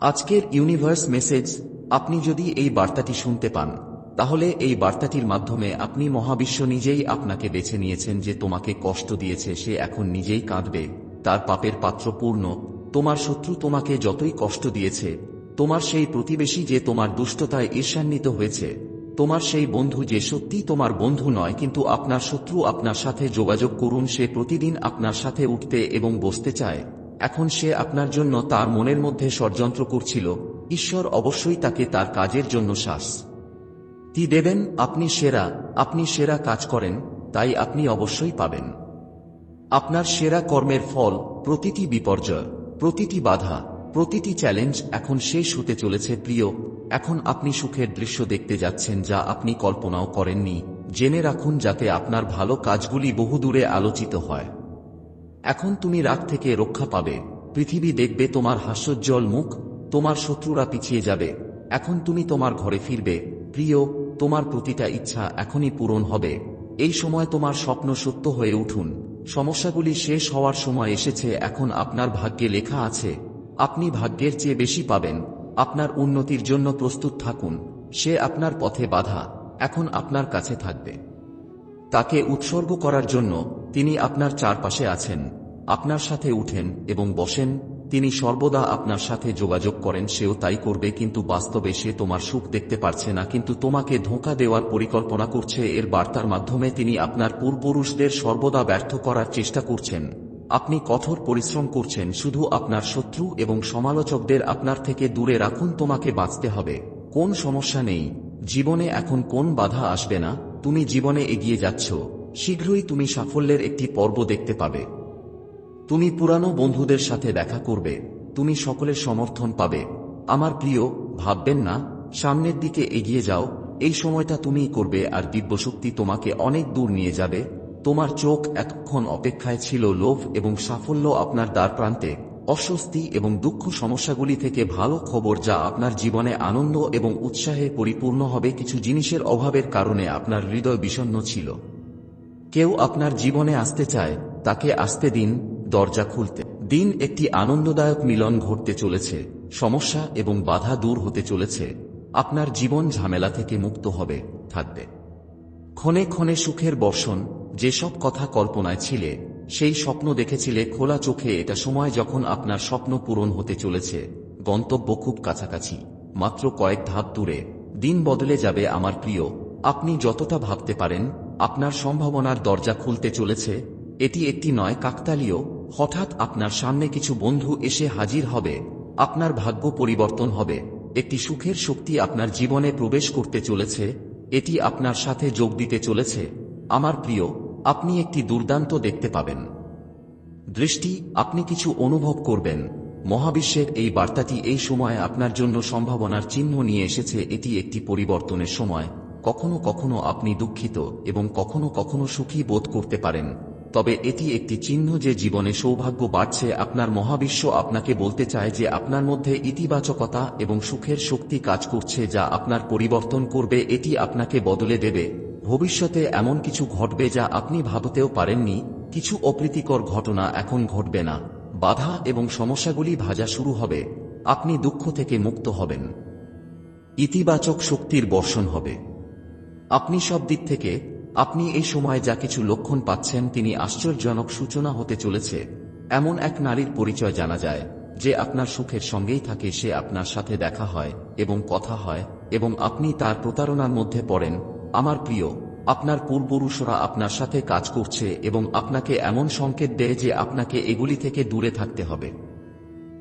আজকের universe message, আপনি যদি এই বার্তাটি শুনতে পান, তাহলে এই বার্তাটির মাধ্যমে আপনি মহাবিশ্ব নিজেই আপনাকে বেছে নিয়েছেন যে তোমাকে কষ্ট দিয়েছে, সে এখন নিজেই কাঁদবে, তার পাপের পাত্র পূর্ণ, তোমার শত্রু তোমাকে যতই কষ্ট দিয়েছে, তোমার সেই প্রতিবেশী যে তোমার দুষ্টতায় ঈর্ষান্বিত হয়েছে, তোমার সেই বন্ধু যে সত্যি তোমার বন্ধু নয়, কিন্তু আপনার শত্রু আপনার সাথে যোগাযোগ করুন, সে প্রতিদিন আপনার সাথে উঠতে এবং বসতে চায়। এখন সে আপনার জন্য তার মনের মধ্যে ষড়যন্ত্র করছিল। ঈশ্বর অবশ্যই তাকে তার কাজের জন্য শ্বাস তি দেবেন, আপনি সেরা আপনি সেরা কাজ করেন, তাই আপনি অবশ্যই পাবেন। আপনার সেরা কর্মের ফল, প্রতিটি বিপর্যয়, প্রতিটি বাধা, প্রতিটি চ্যালেঞ্জ এখন শেষ হতে চলেছে, প্রিয়, এখন আপনি সুখের দৃশ্য দেখতে যাচ্ছেন যা আপনি কল্পনাও করেননি। জেনে রাখুন, যাতে আপনার ভালো কাজগুলি বহুদূরে আলোচিত হয়। এখন তুমি রাগ থেকে রক্ষা পাবে। পৃথিবী দেখবে তোমার হাস্যোজ্জ্বল মুখ, তোমার শত্রুরা পিছিয়ে যাবে। এখন তুমি তোমার ঘরে ফিরবে। প্রিয়, তোমার প্রতিটা ইচ্ছা এখনই পূরণ হবে। এই সময় তোমার স্বপ্ন সত্য হয়ে উঠুন। সমস্যাগুলি শেষ হওয়ার সময় এসেছে, এখন আপনার ভাগ্যে লেখা আছে। আপনি ভাগ্যের চেয়ে বেশি পাবেন। আপনার উন্নতির জন্য প্রস্তুত থাকুন। সে আপনার পথে বাধা। এখন আপনার কাছে থাকবে। তাকে উৎসর্গ করার জন্য তিনি আপনার চারপাশে আছেন, আপনার সাথে উঠেন এবং বসেন, তিনি সর্বদা আপনার সাথে যোগাযোগ করেন, সেও তাই করবে, কিন্তু বাস্তবে সে তোমার সুখ দেখতে পারছে না, কিন্তু তোমাকে ধোঁকা দেওয়ার পরিকল্পনা করছে, এর বার্তার মাধ্যমে তিনি আপনার পূর্বপুরুষদের সর্বদা ব্যর্থ করার চেষ্টা করছেন। আপনি কঠোর পরিশ্রম করছেন, শুধু আপনার শত্রু এবং সমালোচকদের আপনার থেকে দূরে রাখুন, তোমাকে বাঁচতে হবে। কোন সমস্যা নেই, জীবনে এখন কোন বাধা আসবে না, তুমি জীবনে এগিয়ে যাচ্ছ। শীঘ্রই তুমি সাফল্যের একটি পর্ব দেখতে পাবে। তুমি পুরানো বন্ধুদের সাথে দেখা করবে। তুমি সকলের সমর্থন পাবে। আমার প্রিয়, ভাববেন না। সামনের দিকে এগিয়ে যাও। এই সময়টা তুমিই করবে আর দিব্যশক্তি তোমাকে অনেক দূর নিয়ে যাবে। তোমার চোখ এতক্ষণ অপেক্ষায় ছিল লোভ এবং সাফল্য আপনার দ্বার প্রান্তে। অস্বস্তি এবং দুঃখ সমস্যাগুলি থেকে ভালো খবর যা আপনার জীবনে আনন্দ এবং উৎসাহে পরিপূর্ণ হবে কিছু জিনিসের অভাবের কারণে আপনার হৃদয় বিষণ্ণ ছিল। কেউ আপনার জীবনে আসতে চায়, তাকে আসতে দিন, দরজা খুলতে। দিন একটি আনন্দদায়ক মিলন ঘটতে চলেছে, সমস্যা এবং বাধা দূর হতে চলেছে। আপনার জীবন ঝামেলা থেকে মুক্ত হবে, থাকবে। ক্ষণে ক্ষণে সুখের বর্ষণ, যেসব কথা কল্পনায় ছিলে, সেই স্বপ্ন দেখেছিলে খোলা চোখে এটা সময় যখন আপনার স্বপ্ন পূরণ হতে চলেছে। গন্তব্য খুব কাছাকাছি, মাত্র কয়েক ধাপ দূরে। দিন বদলে যাবে আমার প্রিয়, আপনি যতটা ভাবতে পারেন আপনার সম্ভাবনার দরজা খুলতে চলেছে, এটি একটি নয় কাকতালীয়, হঠাৎ আপনার সামনে কিছু বন্ধু এসে হাজির হবে, আপনার ভাগ্য পরিবর্তন হবে, একটি সুখের শক্তি আপনার জীবনে প্রবেশ করতে চলেছে, এটি আপনার সাথে যোগ দিতে চলেছে, আমার প্রিয়, আপনি একটি দুর্দান্ত দেখতে পাবেন। দৃষ্টি, আপনি কিছু অনুভব করবেন, মহাবিশ্বের এই বার্তাটি এই সময় আপনার জন্য সম্ভাবনার চিহ্ন নিয়ে এসেছে, এটি একটি পরিবর্তনের সময়। কখনো কখনো আপনি দুঃখিত এবং কখনো কখনো সুখী বোধ করতে পারেন। তবে এটি একটি চিহ্ন যে জীবনে সৌভাগ্য বাড়ছে আপনার মহাবিশ্ব আপনাকে বলতে চায় যে আপনার মধ্যে ইতিবাচকতা এবং সুখের শক্তি কাজ করছে যা আপনার পরিবর্তন করবে, এটি আপনাকে বদলে দেবে। ভবিষ্যতে এমন কিছু ঘটবে যা আপনি ভাবতেও পারেননি, কিছু অপ্রীতিকর ঘটনা এখন ঘটবে না। বাধা এবং সমস্যাগুলি ভাজা শুরু হবে, আপনি দুঃখ থেকে মুক্ত হবেন। ইতিবাচক শক্তির বর্ষণ হবে। আপনি সব দিক থেকে, আপনি এই সময় যা কিছু লক্ষণ পাচ্ছেন তিনি আশ্চর্যজনক সূচনা হতে চলেছে। এমন এক নারীর পরিচয় জানা যায়, যে আপনার সুখের সঙ্গেই থাকে, সে আপনার সাথে দেখা হয়, এবং কথা হয়, এবং আপনি তার প্রতারণার মধ্যে পড়েন, আমার প্রিয়, আপনার পূর্বপুরুষরা আপনার সাথে কাজ করছে, এবং আপনাকে এমন সংকেত দেয় যে আপনাকে এগুলি থেকে দূরে থাকতে হবে।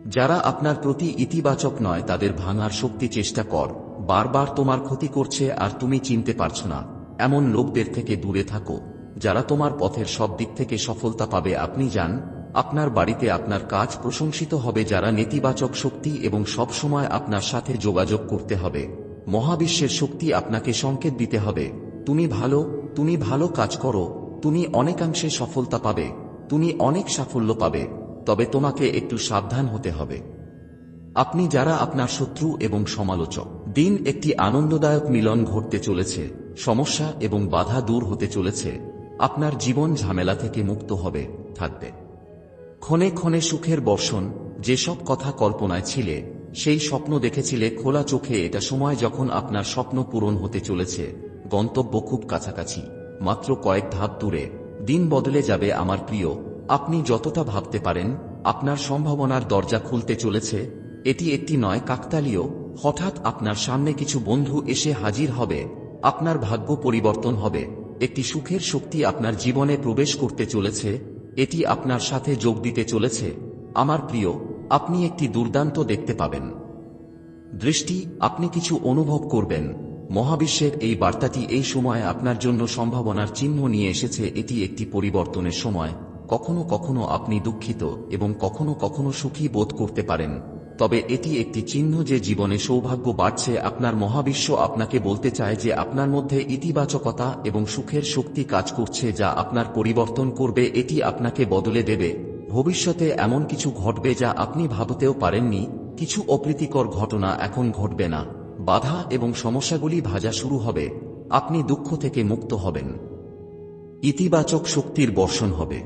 যারা আপনার প্রতি ইতিবাচক নয়, তাদের ভাঙার শক্তি চেষ্টা কর। বারবার তোমার ক্ষতি করছে আর তুমি চিনতে পারছ না। এমন লোকদের থেকে দূরে থাকো, যারা তোমার পথের সব দিক থেকে সফলতা পাবে। আপনি যান, আপনার বাড়িতে আপনার কাজ প্রশংসিত হবে, যারা নেতিবাচক শক্তি এবং সব সময় আপনার সাথে যোগাযোগ করতে হবে। মহাবিশ্বের শক্তি আপনাকে সংকেত দিতে হবে। তুমি ভালো তুমি ভালো কাজ করো, তুমি অনেকাংশে সফলতা পাবে, তুমি অনেক সাফল্য পাবে, তবে তোমাকে একটু সাবধান হতে হবে। আপনি যারা আপনার শত্রু এবং সমালোচক দিন একটি আনন্দদায়ক মিলন ঘটতে চলেছে। সমস্যা এবং বাধা দূর হতে চলেছে। আপনার জীবন ঝামেলা থেকে মুক্ত হবে, থাকবে। ক্ষণে ক্ষণে সুখের বর্ষণ, যেসব কথা কল্পনায় ছিলে, সেই স্বপ্ন দেখেছিলে খোলা চোখে এটা সময় যখন আপনার স্বপ্ন পূরণ হতে চলেছে। গন্তব্য খুব কাছাকাছি, মাত্র কয়েক ধাপ দূরে। দিন বদলে যাবে আমার প্রিয়, আপনি যতটা ভাবতে পারেন, আপনার সম্ভাবনার দরজা খুলতে চলেছে। এটি একটি নয়, কাকতালীয় হঠাৎ আপনার সামনে কিছু বন্ধু এসে হাজির হবে, আপনার ভাগ্য পরিবর্তন হবে, একটি সুখের শক্তি আপনার জীবনে প্রবেশ করতে চলেছে, এটি আপনার সাথে যোগ দিতে চলেছে। আমার প্রিয়, আপনি একটি দুর্দান্ত দেখতে পাবেন। দৃষ্টি, আপনি কিছু অনুভব করবেন। মহাবিশ্বের এই বার্তাটি এই সময় আপনার জন্য সম্ভাবনার চিহ্ন নিয়ে এসেছে, এটি একটি পরিবর্তনের সময়। কখনো কখনো আপনি দুঃখিত এবং কখনো কখনো সুখী বোধ করতে পারেন। তবে এটি একটি চিহ্ন যে জীবনে সৌভাগ্য বাড়ছে আপনার মহাবিশ্ব আপনাকে বলতে চায় যে আপনার মধ্যে ইতিবাচকতা এবং সুখের শক্তি কাজ করছে যা আপনার পরিবর্তন করবে, এটি আপনাকে বদলে দেবে। ভবিষ্যতে এমন কিছু ঘটবে যা আপনি ভাবতেও পারেননি, কিছু অপ্রীতিকর ঘটনা এখন ঘটবে না। বাধা এবং সমস্যাগুলি ভাজা শুরু হবে। আপনি দুঃখ থেকে মুক্ত হবেন। ইতিবাচক শক্তির বর্ষণ হবে।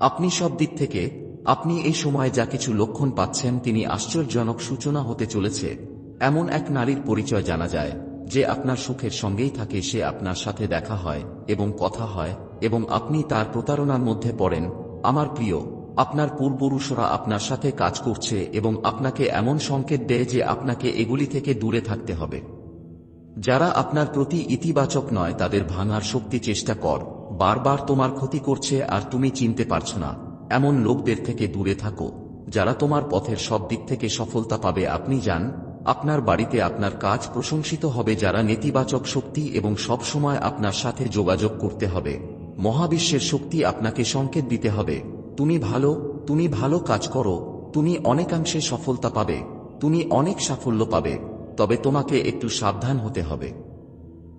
আপনি সব দিক থেকে আপনি এই সময় যা কিছু লক্ষণ পাচ্ছেন তিনি আশ্চর্যজনক সূচনা হতে চলেছে। এমন এক নারীর পরিচয় জানা যায়, যে আপনার সুখের সঙ্গেই থাকে, সে আপনার সাথে দেখা হয় এবং কথা হয় এবং আপনি তার প্রতারণার মধ্যে পড়েন। আমার প্রিয়, আপনার পূর্বপুরুষরা আপনার সাথে কাজ করছে এবং আপনাকে এমন সংকেত দেয় যে আপনাকে এগুলি থেকে দূরে থাকতে হবে। যারা আপনার প্রতি ইতিবাচক নয়, তাদের ভাঙার শক্তি চেষ্টা কর। বারবার তোমার ক্ষতি করছে আর তুমি চিনতে পারছ না। এমন লোকদের থেকে দূরে থাকো, যারা তোমার পথের সব দিক থেকে সফলতা পাবে। আপনি যান, আপনার বাড়িতে আপনার কাজ প্রশংসিত হবে, যারা নেতিবাচক শক্তি এবং সব সময় আপনার সাথে যোগাযোগ করতে হবে। মহাবিশ্বের শক্তি আপনাকে সংকেত দিতে হবে। তুমি ভালো তুমি ভালো কাজ করো, তুমি অনেকাংশে সফলতা পাবে, তুমি অনেক সাফল্য পাবে, তবে তোমাকে একটু সাবধান হতে হবে।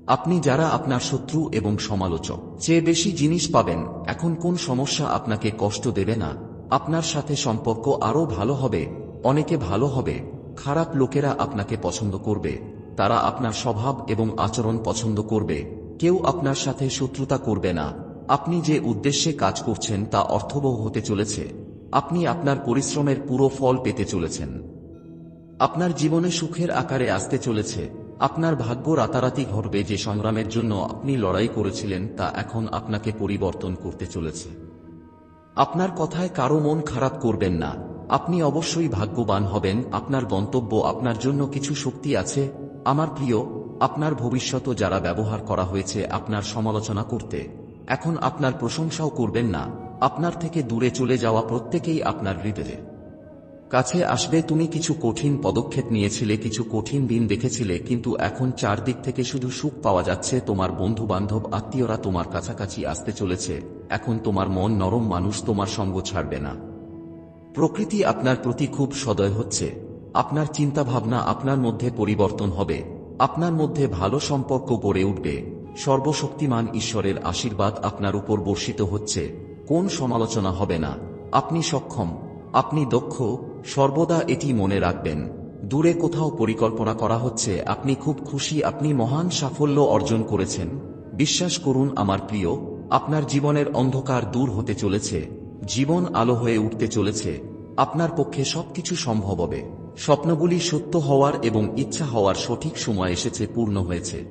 আপনি যারা আপনার শত্রু এবং সমালোচক চেয়ে বেশি জিনিস পাবেন, এখন কোন সমস্যা আপনাকে কষ্ট দেবে না। আপনার সাথে সম্পর্ক আরও ভালো হবে, অনেকে ভালো হবে, খারাপ লোকেরা আপনাকে পছন্দ করবে, তারা আপনার স্বভাব এবং আচরণ পছন্দ করবে, কেউ আপনার সাথে শত্রুতা করবে না। আপনি যে উদ্দেশ্যে কাজ করছেন তা অর্থবহ হতে চলেছে। আপনি আপনার পরিশ্রমের পুরো ফল পেতে চলেছেন। আপনার জীবনে সুখের আকারে আসতে চলেছে। আপনার ভাগ্য রাতারাতি ঘটবে যে সংগ্রামের জন্য আপনি লড়াই করেছিলেন তা এখন আপনাকে পরিবর্তন করতে চলেছে। আপনার কথায় কারও মন খারাপ করবেন না। আপনি অবশ্যই ভাগ্যবান হবেন। আপনার গন্তব্য আপনার জন্য কিছু শক্তি আছে। আমার প্রিয়, আপনার ভবিষ্যৎ যারা ব্যবহার করা হয়েছে আপনার সমালোচনা করতে। এখন আপনার প্রশংসাও করবেন না। আপনার থেকে দূরে চলে যাওয়া প্রত্যেকেই আপনার হৃদয়ে। কাছে আসবে, তুমি কিছু কঠিন পদক্ষেপ নিয়েছিলে, কিছু কঠিন দিন দেখেছিলে, কিন্তু এখন চারদিক থেকে শুধু সুখ পাওয়া যাচ্ছে, তোমার বন্ধু বান্ধব আত্মীয়রা তোমার কাছাকাছি আসতে চলেছে। এখন তোমার মন নরম মানুষ, তোমার সঙ্গ ছাড়বে না। প্রকৃতি আপনার প্রতি খুব সদয় হচ্ছে। আপনার চিন্তাভাবনা আপনার মধ্যে পরিবর্তন হবে। আপনার মধ্যে ভালো সম্পর্ক গড়ে উঠবে। সর্বশক্তিমান ঈশ্বরের আশীর্বাদ আপনার উপর বর্ষিত হচ্ছে। কোন সমালোচনা হবে না। আপনি সক্ষম, আপনি দক্ষ সর্বদা এটি মনে রাখবেন, দূরে কোথাও পরিকল্পনা করা হচ্ছে, আপনি খুব খুশি, আপনি মহান সাফল্য অর্জন করেছেন। বিশ্বাস করুন আমার প্রিয়, আপনার জীবনের অন্ধকার দূর হতে চলেছে, জীবন আলো হয়ে উঠতে চলেছে, আপনার পক্ষে সবকিছু সম্ভব হবে। স্বপ্নগুলি সত্য হওয়ার এবং ইচ্ছা হওয়ার সঠিক সময় এসেছে, পূর্ণ হয়েছে।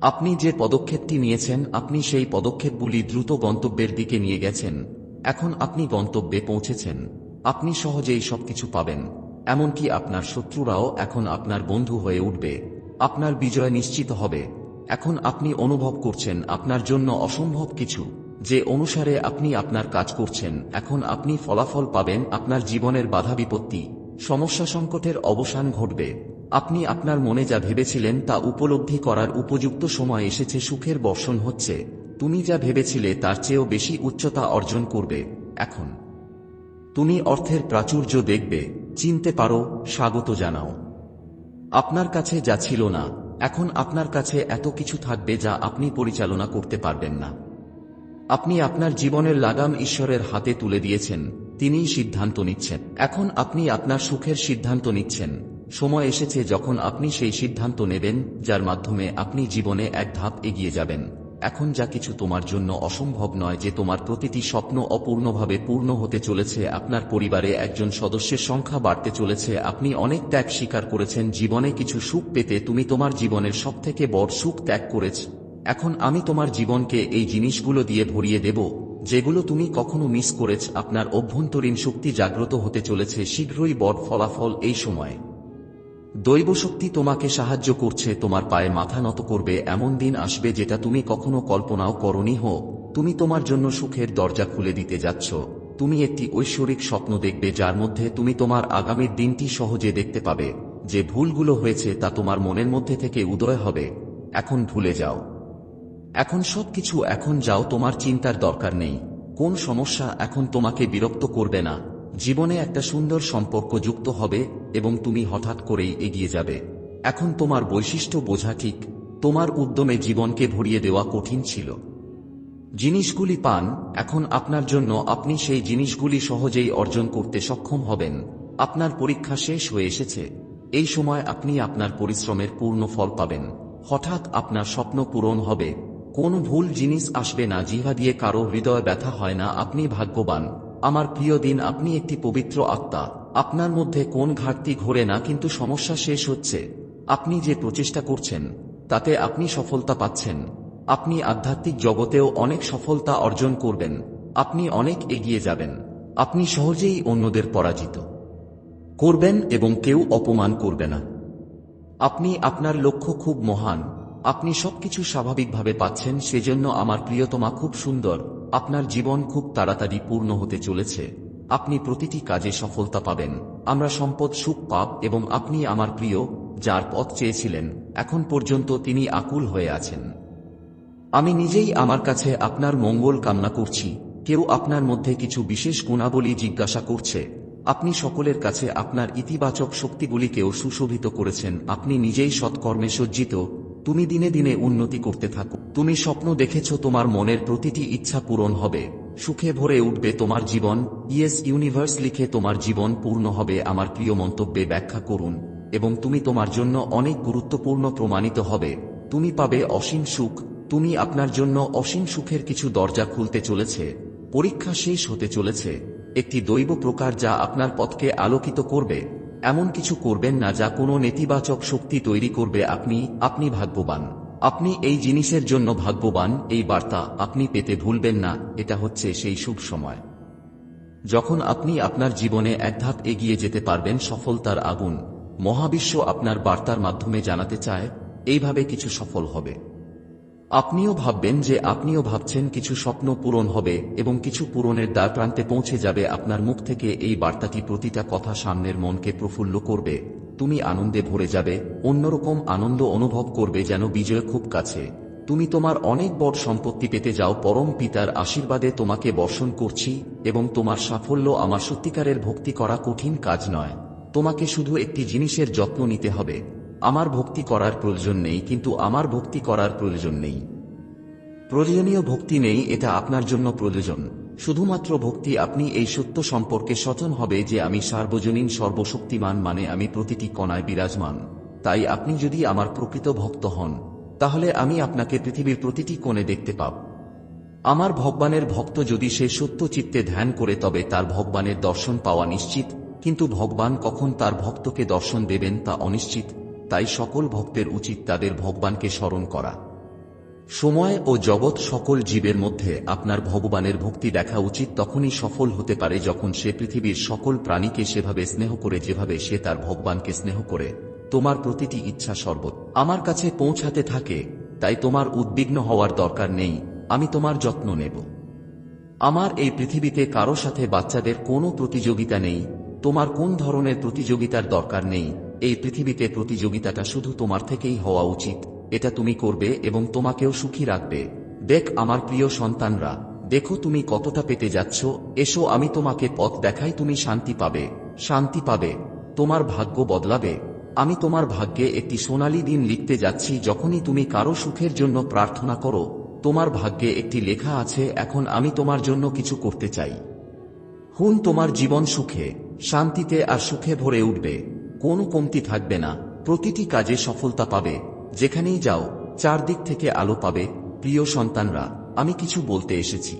আপনি যে পদক্ষেপটি নিয়েছেন, আপনি সেই পদক্ষেপগুলি দ্রুত গন্তব্যের দিকে নিয়ে গেছেন, এখন আপনি গন্তব্যে পৌঁছেছেন। আপনি সহজেই সবকিছু পাবেন, এমনকি আপনার শত্রুরাও এখন আপনার বন্ধু হয়ে উঠবে, আপনার বিজয় নিশ্চিত হবে। এখন আপনি অনুভব করছেন আপনার জন্য অসম্ভব কিছু, যে অনুসারে আপনি আপনার কাজ করছেন, এখন আপনি ফলাফল পাবেন আপনার জীবনের বাধা বিপত্তি, সমস্যা সংকটের অবসান ঘটবে। আপনি আপনার মনে যা ভেবেছিলেন তা উপলব্ধি করার উপযুক্ত সময় এসেছে, সুখের বর্ষণ হচ্ছে। তুমি যা ভেবেছিলে তার চেয়েও বেশি উচ্চতা অর্জন করবে, এখন। তুমি অর্থের প্রাচুর্য দেখবে, চিনতে পারো, স্বাগত জানাও। আপনার কাছে যা ছিল না, এখন আপনার কাছে এত কিছু থাকবে যা আপনি পরিচালনা করতে পারবেন না। আপনি আপনার জীবনের লাগাম ঈশ্বরের হাতে তুলে দিয়েছেন, তিনিই সিদ্ধান্ত নিচ্ছেন। এখন আপনি আপনার সুখের সিদ্ধান্ত নিচ্ছেন। সময় এসেছে যখন আপনি সেই সিদ্ধান্ত নেবেন, যার মাধ্যমে আপনি জীবনে এক ধাপ এগিয়ে যাবেন। এখন যা কিছু তোমার জন্য অসম্ভব নয় যে তোমার প্রতিটি স্বপ্ন অপূর্ণভাবে পূর্ণ হতে চলেছে, আপনার পরিবারে একজন সদস্যের সংখ্যা বাড়তে চলেছে, আপনি অনেক ত্যাগ স্বীকার করেছেন, জীবনে কিছু সুখ পেতে তুমি তোমার জীবনের সবথেকে বড় সুখ ত্যাগ করেছ। এখন আমি তোমার জীবনকে এই জিনিসগুলো দিয়ে ভরিয়ে দেব, যেগুলো তুমি কখনো মিস করেছ, আপনার অভ্যন্তরীণ শক্তি জাগ্রত হতে চলেছে, শীঘ্রই বড় ফলাফল এই সময়। দৈবশক্তি তোমাকে সাহায্য করছে, তোমার পায়ে মাথা নত করবে, এমন দিন আসবে যেটা তুমি কখনো কল্পনাও করনি হো। তুমি তোমার জন্য সুখের দরজা খুলে দিতে যাচ্ছ। তুমি একটি ঐশ্বরিক স্বপ্ন দেখবে যার মধ্যে তুমি তোমার আগামীর দিনটি সহজে দেখতে পাবে। যে ভুলগুলো হয়েছে তা তোমার মনের মধ্যে থেকে উদয় হবে। এখন ভুলে যাও। এখন সবকিছু এখন যাও, তোমার চিন্তার দরকার নেই। কোন সমস্যা এখন তোমাকে বিরক্ত করবে না। জীবনে একটা সুন্দর সম্পর্ক যুক্ত হবে এবং তুমি হঠাৎ করেই এগিয়ে যাবে। এখন তোমার বৈশিষ্ট্য বোঝা ঠিক, তোমার উদ্যমে জীবনকে ভরিয়ে দেওয়া কঠিন ছিল। জিনিসগুলি পান, এখন আপনার জন্য আপনি সেই জিনিসগুলি সহজেই অর্জন করতে সক্ষম হবেন। আপনার পরীক্ষা শেষ হয়ে এসেছে। এই সময় আপনি আপনার পরিশ্রমের পূর্ণ ফল পাবেন। হঠাৎ আপনার স্বপ্ন পূরণ হবে। কোন ভুল জিনিস আসবে না জিহা দিয়ে কারও হৃদয় ব্যথা হয় না, আপনি ভাগ্যবান। আমার প্রিয় দিন, আপনি একটি পবিত্র আত্মা। আপনার মধ্যে কোন ঘাটতি ঘোরে না, কিন্তু সমস্যা শেষ হচ্ছে। আপনি যে প্রচেষ্টা করছেন, তাতে আপনি সফলতা পাচ্ছেন। আপনি আধ্যাত্মিক জগতেও অনেক সফলতা অর্জন করবেন। আপনি অনেক এগিয়ে যাবেন। আপনি সহজেই অন্যদের পরাজিত করবেন এবং কেউ অপমান করবে না। আপনি আপনার লক্ষ্য খুব মহান। আপনি সবকিছু স্বাভাবিকভাবে পাচ্ছেন, সেজন্য আমার প্রিয়তমা খুব সুন্দর। আপনার জীবন খুব তাড়াতাড়ি পূর্ণ হতে চলেছে। আপনি প্রতিটি কাজে সফলতা পাবেন। আমরা সম্পদ সুখ পাব এবং আপনি আমার প্রিয়, যার পথ চেয়েছিলেন, এখন পর্যন্ত তিনি আকুল হয়ে আছেন। আমি নিজেই আমার কাছে আপনার মঙ্গল কামনা করছি। কেউ আপনার মধ্যে কিছু বিশেষ গুণাবলী জিজ্ঞাসা করছে। আপনি সকলের কাছে আপনার ইতিবাচক শক্তিগুলিকেও সুশোভিত করেছেন। আপনি নিজেই সৎকর্মে সজ্জিত। তুমি দিনে দিনে উন্নতি করতে থাকো। তুমি স্বপ্ন দেখেছ তোমার মনের প্রতিটি ইচ্ছা পূরণ হবে। সুখে ভরে উঠবে তোমার জীবন। ইয়েস, ইউনিভার্স লিখে তোমার জীবন পূর্ণ হবে আমার প্রিয় মন্তব্যে ব্যাখ্যা করুন। এবং তুমি তোমার জন্য অনেক গুরুত্বপূর্ণ প্রমাণিত হবে। তুমি পাবে অসীম সুখ। তুমি আপনার জন্য অসীম সুখের কিছু দরজা খুলতে চলেছে। পরীক্ষা শেষ হতে চলেছে। একটি দৈব প্রকার যা আপনার পথকে আলোকিত করবে। এমন কিছু করবেন না যা কোনো নেতিবাচক শক্তি তৈরি করবে। আপনি আপনি ভাগ্যবান। আপনি এই জিনিসের জন্য ভাগ্যবান, এই বার্তা আপনি পেতে ভুলবেন না, এটা হচ্ছে সেই শুভ সময়। যখন আপনি আপনার জীবনে এক ধাপ এগিয়ে যেতে পারবেন, সফলতার আগুন, মহাবিশ্ব আপনার বার্তার মাধ্যমে জানাতে চায়, এইভাবে কিছু সফল হবে। আপনিও ভাববেন যে আপনিও ভাবছেন কিছু স্বপ্ন পূরণ হবে এবং কিছু পূরণের দ্বার প্রান্তে পৌঁছে যাবে আপনার মুখ থেকে এই বার্তাটি প্রতিটা কথা সামনের মনকে প্রফুল্ল করবে। তুমি আনন্দে ভরে যাবে, অন্যরকম আনন্দ অনুভব করবে যেন বিজয় খুব কাছে। তুমি তোমার অনেক বড় সম্পত্তি পেতে যাও, পরম পিতার আশীর্বাদে তোমাকে বর্ষণ করছি এবং তোমার সাফল্য আমার সত্যিকারের ভক্তি করা কঠিন কাজ নয়। তোমাকে শুধু একটি জিনিসের যত্ন নিতে হবে। আমার ভক্তি করার প্রয়োজন নেই, কিন্তু আমার ভক্তি করার প্রয়োজন নেই। প্রয়োজনীয় ভক্তি নেই, এটা আপনার জন্য প্রয়োজন। শুধুমাত্র ভক্তি, আপনি এই সত্য সম্পর্কে সচেতন হবে যে আমি সার্বজনীন সর্বশক্তিমান মানে আমি প্রতিটি কণায় বিরাজমান। তাই আপনি যদি আমার প্রকৃত ভক্ত হন, তাহলে আমি আপনাকে পৃথিবীর প্রতিটি কোণে দেখতে পাব। আমার ভগবানের ভক্ত যদি সে সত্য চিত্তে ধ্যান করে, তবে তার ভগবানের দর্শন পাওয়া নিশ্চিত, কিন্তু ভগবান কখন তার ভক্তকে দর্শন দেবেন তা অনিশ্চিত। তাই সকল ভক্তের উচিত তাদের ভগবানকে স্মরণ করা। সময় ও জগৎ সকল জীবের মধ্যে আপনার ভগবানের ভক্তি দেখা উচিত তখনই সফল হতে পারে যখন সে পৃথিবীর সকল প্রাণীকে সেভাবে স্নেহ করে যেভাবে সে তার ভগবানকে স্নেহ করে। তোমার প্রতিটি ইচ্ছা সর্বত আমার কাছে পৌঁছাতে থাকে, তাই তোমার উদ্বিগ্ন হওয়ার দরকার নেই, আমি তোমার যত্ন নেব। আমার এই পৃথিবীতে কারও সাথে বাচ্চাদের কোনো প্রতিযোগিতা নেই, তোমার কোন ধরনের প্রতিযোগিতার দরকার নেই এই পৃথিবীতে প্রতিযোগিতাটা শুধু তোমার থেকেই হওয়া উচিত। এটা তুমি করবে এবং তোমাকেও সুখী রাখবে। দেখ আমার প্রিয় সন্তানরা, দেখো তুমি কতটা পেতে যাচ্ছ, এসো আমি তোমাকে পথ দেখাই তুমি শান্তি পাবে। শান্তি পাবে। তোমার ভাগ্য বদলাবে। আমি তোমার ভাগ্যে একটি সোনালি দিন লিখতে যাচ্ছি যখনই তুমি কারও সুখের জন্য প্রার্থনা করো। তোমার ভাগ্যে একটি লেখা আছে, এখন আমি তোমার জন্য কিছু করতে চাই। হুন তোমার জীবন সুখে, শান্তিতে আর সুখে ভরে উঠবে। কোনো কমতি থাকবে না। প্রতিটি কাজে সফলতা পাবে। যেখানেই যাও, চারদিক থেকে আলো পাবে। প্রিয় সন্তানরা, আমি কিছু বলতে এসেছি।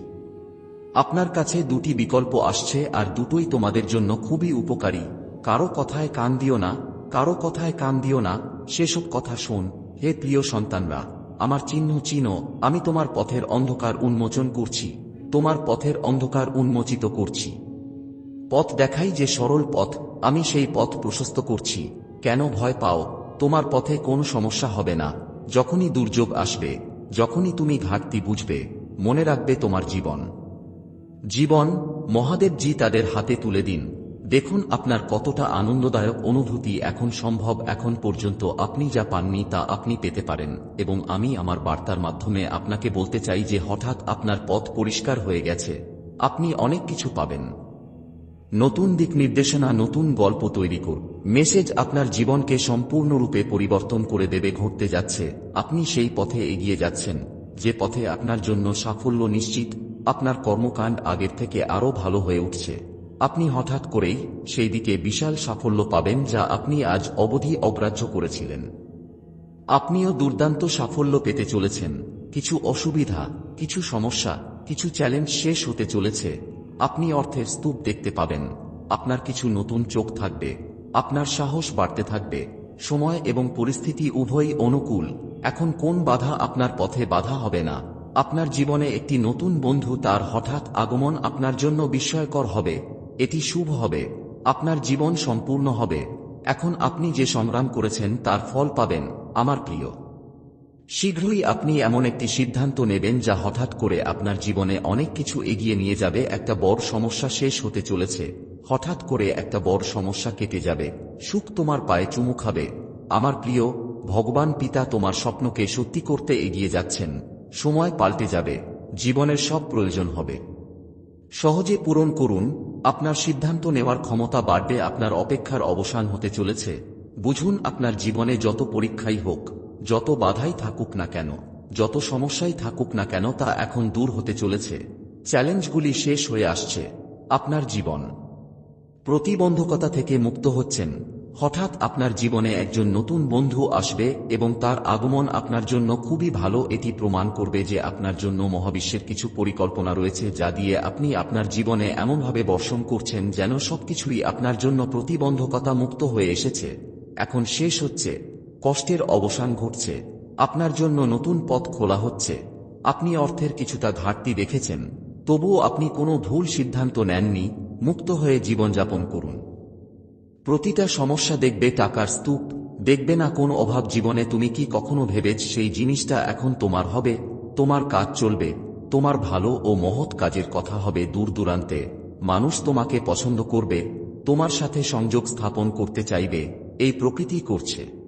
আপনার কাছে দুটি বিকল্প আসছে আর দুটোই তোমাদের জন্য খুবই উপকারী। কারও কথায় কান দিও না, কারও কথায় কান দিও না। সেসব কথা শোন। হে প্রিয় সন্তানরা, আমার চিহ্ন চিহ্ন আমি তোমার পথের অন্ধকার উন্মোচন করছি। তোমার পথের অন্ধকার উন্মোচিত করছি। পথ দেখাই যে সরল পথ আমি সেই পথ প্রশস্ত করছি। কেন ভয় পাও? তোমার পথে কোনো সমস্যা হবে না। যখনই দুর্যোগ আসবে, যখনই তুমি ঘাটতি বুঝবে, মনে রাখবে তোমার জীবন। জীবন মহাদেবজি তাদের হাতে তুলে দিন। দেখুন আপনার কতটা আনন্দদায়ক অনুভূতি এখন সম্ভব এখন পর্যন্ত আপনি যা পাননি তা আপনি পেতে পারেন এবং আমি আমার বার্তার মাধ্যমে আপনাকে বলতে চাই যে হঠাৎ আপনার পথ পরিষ্কার হয়ে গেছে। আপনি অনেক কিছু পাবেন। নতুন দিক নির্দেশনা, নতুন গল্প তৈরি কর মেসেজ আপনার জীবনকে সম্পূর্ণরূপে পরিবর্তন করে দেবে, ঘটতে যাচ্ছে। আপনি সেই পথে এগিয়ে যাচ্ছেন, যে পথে আপনার জন্য সাফল্য নিশ্চিত, আপনার কর্মকাণ্ড আগের থেকে আরও ভালো হয়ে উঠছে। আপনি হঠাৎ করেই সেই দিকে বিশাল সাফল্য পাবেন যা আপনি আজ অবধি অগ্রাহ্য করেছিলেন। আপনিও দুর্দান্ত সাফল্য পেতে চলেছেন। কিছু অসুবিধা, কিছু সমস্যা, কিছু চ্যালেঞ্জ শেষ হতে চলেছে। আপনি অর্থের স্তূপ দেখতে পাবেন। আপনার কিছু নতুন চোখ থাকবে। আপনার সাহস বাড়তে থাকবে। সময় এবং পরিস্থিতি উভয়ই অনুকূল। এখন কোন বাধা আপনার পথে বাধা হবে না। আপনার জীবনে একটি নতুন বন্ধু তার হঠাৎ আগমন আপনার জন্য বিস্ময়কর হবে। এটি শুভ হবে। আপনার জীবন সম্পূর্ণ হবে। এখন আপনি যে সংগ্রাম করেছেন তার ফল পাবেন। আমার প্রিয়। শীঘ্রই আপনি এমন একটি সিদ্ধান্ত নেবেন যা হঠাৎ করে আপনার জীবনে অনেক কিছু এগিয়ে নিয়ে যাবে, একটা বড় সমস্যা শেষ হতে চলেছে। হঠাৎ করে একটা বড় সমস্যা কেটে যাবে। সুখ তোমার পায়ে চুমু খাবে। আমার প্রিয়, ভগবান পিতা তোমার স্বপ্নকে সত্যি করতে এগিয়ে যাচ্ছেন। সময় পাল্টে যাবে। জীবনের সব প্রয়োজন হবে। সহজে পূরণ করুন। আপনার সিদ্ধান্ত নেওয়ার ক্ষমতা বাড়বে, আপনার অপেক্ষার অবসান হতে চলেছে। বুঝুন, আপনার জীবনে যত পরীক্ষাই হোক যত বাধাই থাকুক না কেন, যত সমস্যাই থাকুক না কেন তা এখন দূর হতে চলেছে। চ্যালেঞ্জগুলি শেষ হয়ে আসছে। আপনার জীবন। প্রতিবন্ধকতা থেকে মুক্ত হচ্ছেন। হঠাৎ আপনার জীবনে একজন নতুন বন্ধু আসবে এবং তার আগমন আপনার জন্য খুবই ভালো। এটি প্রমাণ করবে যে আপনার জন্য মহাবিশ্বের কিছু পরিকল্পনা রয়েছে যা দিয়ে আপনি আপনার জীবনে এমনভাবে বর্ষণ করছেন যেন সবকিছুই আপনার জন্য প্রতিবন্ধকতা মুক্ত হয়ে এসেছে। এখন শেষ হচ্ছে। কষ্টের অবসান ঘটছে। আপনার জন্য নতুন পথ খোলা হচ্ছে। আপনি অর্থের কিছুটা ঘাটতি দেখেছেন। তবুও আপনি কোনো ভুল সিদ্ধান্ত নেননি। মুক্ত হয়ে জীবনযাপন করুন। প্রতিটা সমস্যা দেখবে টাকার স্তূপ। দেখবে না কোন অভাব জীবনে তুমি কি কখনো ভেবেছ সেই জিনিসটা এখন তোমার হবে, তোমার কাজ চলবে, তোমার ভালো ও মহৎ কাজের কথা হবে দূর দূরান্তে। মানুষ তোমাকে পছন্দ করবে, তোমার সাথে সংযোগ স্থাপন করতে চাইবে, এই প্রকৃতি করছে।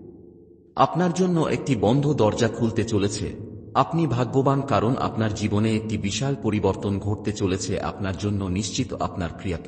আপনার জন্য একটি বন্ধ দরজা খুলতে চলেছে। আপনি ভাগ্যবান কারণ আপনার জীবনে একটি বিশাল পরিবর্তন ঘটতে চলেছে। আপনার জন্য নিশ্চিত আপনার ক্রিয়াকলাপ।